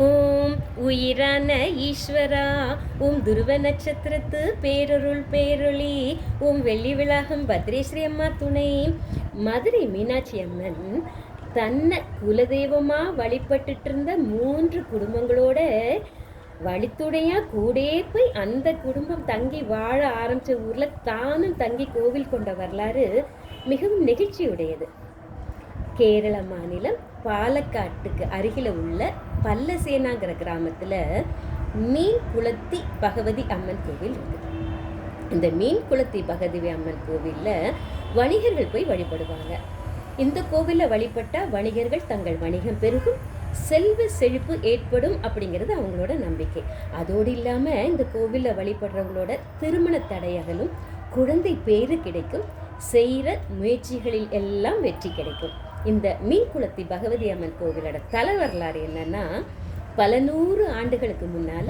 ஓம் உயிரான ஈஸ்வரா ஓம் துருவ நட்சத்திரத்து பேரொருள் பேரொளி உம் வெள்ளி விளாகம் பத்ரேஸ்வரி அம்மா துணை. மதுரை மீனாட்சி அம்மன் தன்னை குலதெய்வமாக வழிபட்டுட்டு இருந்த மூன்று குடும்பங்களோட வழித்துணையா கூடே போய் அந்த குடும்பம் தங்கி வாழ ஆரம்பிச்ச ஊரில் தானும் தங்கி கோவில் கொண்ட வரலாறு மிகவும் நெகிழ்ச்சியுடையது. கேரள மாநிலம் பாலக்காட்டுக்கு அருகில் உள்ள பல்லசேனாங்கிற கிராமத்தில் மீன் குளத்தி பகவதி அம்மன் கோவில் இருக்குது இந்த மீன் குளத்தி பகவதி அம்மன் கோவிலில் வணிகர்கள் போய் வழிபடுவாங்க. இந்த கோவிலில் வழிபட்டால் வணிகர்கள் தங்கள் வணிகம் பெருகும் செல்வ செழிப்பு ஏற்படும் அப்படிங்கிறது அவங்களோட நம்பிக்கை. அதோடு இல்லாமல் இந்த கோவிலில் வழிபடுறவங்களோட திருமண தடையகலும் குழந்தை பேரு கிடைக்கும் செய்கிற முயற்சிகளில் எல்லாம் வெற்றி கிடைக்கும். இந்த மீன்குளத்தி பகவதி அம்மன் கோவிலோட தல வரலாறு என்னன்னா பல நூறு ஆண்டுகளுக்கு முன்னால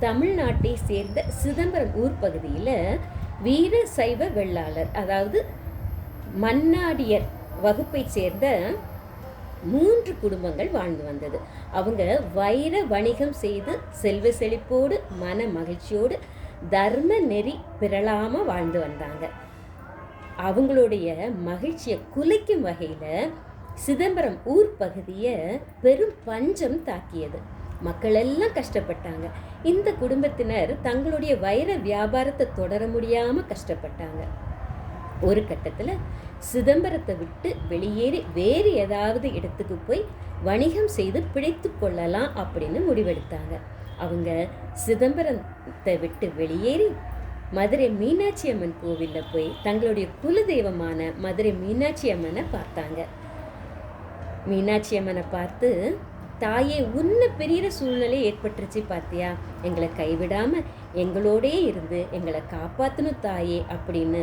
தமிழ்நாட்டை சேர்ந்த சிதம்பரம் ஊர் பகுதியில் வீர சைவ வெள்ளாளர் அதாவது மன்னாடியர் வகுப்பை சேர்ந்த மூன்று குடும்பங்கள் வாழ்ந்து வந்தது. அவங்க வைர வணிகம் செய்து செல்வ செழிப்போடு மன மகிழ்ச்சியோடு தர்ம நெறி பிறழாம வாழ்ந்து வந்தாங்க. அவங்களுடைய மகிழ்ச்சியை குலைக்கும் வகையில் சிதம்பரம் ஊர் பகுதியை பெரும் பஞ்சம் தாக்கியது. மக்கள் எல்லாம் கஷ்டப்பட்டாங்க. இந்த குடும்பத்தினர் தங்களுடைய வைர வியாபாரத்தை தொடர முடியாமல் கஷ்டப்பட்டாங்க. ஒரு கட்டத்தில் சிதம்பரத்தை விட்டு வெளியேறி வேறு ஏதாவது இடத்துக்கு போய் வணிகம் செய்து பிழைத்து கொள்ளலாம் அப்படின்னு முடிவெடுத்தாங்க. அவங்க சிதம்பரத்தை விட்டு வெளியேறி மதுரை மீனாட்சி அம்மன் கோவிலில் போய் தங்களுடைய குலதெய்வமான மதுரை மீனாட்சி அம்மனை பார்த்தாங்க. மீனாட்சி அம்மனை பார்த்து தாயே உன்ன பெரிய சூழ்நிலை ஏற்பட்டுருச்சு பார்த்தியா எங்களை கைவிடாமல் எங்களோடே இருந்து எங்களை காப்பாற்றணும் தாயே அப்படின்னு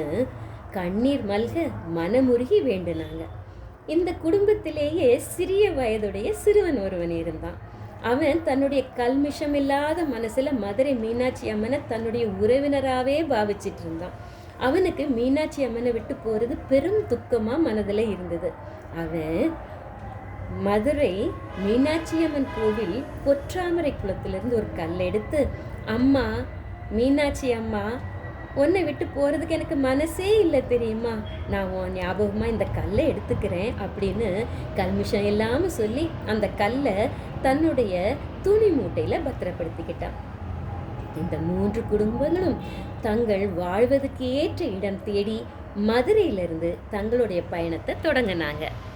கண்ணீர் மல்க மனமுருகி வேண்டுனாங்க. இந்த குடும்பத்திலேயே சிறிய வயதுடைய சிறுவன் ஒருவன் இருந்தான். அவன் தன்னுடைய கல்மிஷம் இல்லாத மனசுல மதுரை மீனாட்சி அம்மனை தன்னுடைய உறவினராகவே பாவிச்சிட்டு இருந்தான் அவனுக்கு மீனாட்சி அம்மனை விட்டு போறது பெரும் துக்கமா மனதில் இருந்தது. அவன் மதுரை மீனாட்சி அம்மன் கோவில் பொற்றாமரை குளத்திலிருந்து ஒரு கல் எடுத்து அம்மா மீனாட்சி அம்மா உன்னை விட்டு போகிறதுக்கு எனக்கு மனசே இல்லை தெரியுமா? நான் உன் ஞாபகமாக இந்த கல்லை எடுத்துக்கிறேன் அப்படின்னு கல்மிஷம் இல்லாமல் சொல்லி அந்த கல்லை தன்னுடைய துணி மூட்டையில் பத்திரப்படுத்திக்கிட்டான். இந்த மூன்று குடும்பங்களும் தங்கள் வாழ்வதற்கு ஏற்ற இடம் தேடி மதுரையிலிருந்து தங்களுடைய பயணத்தை தொடங்கினாங்க.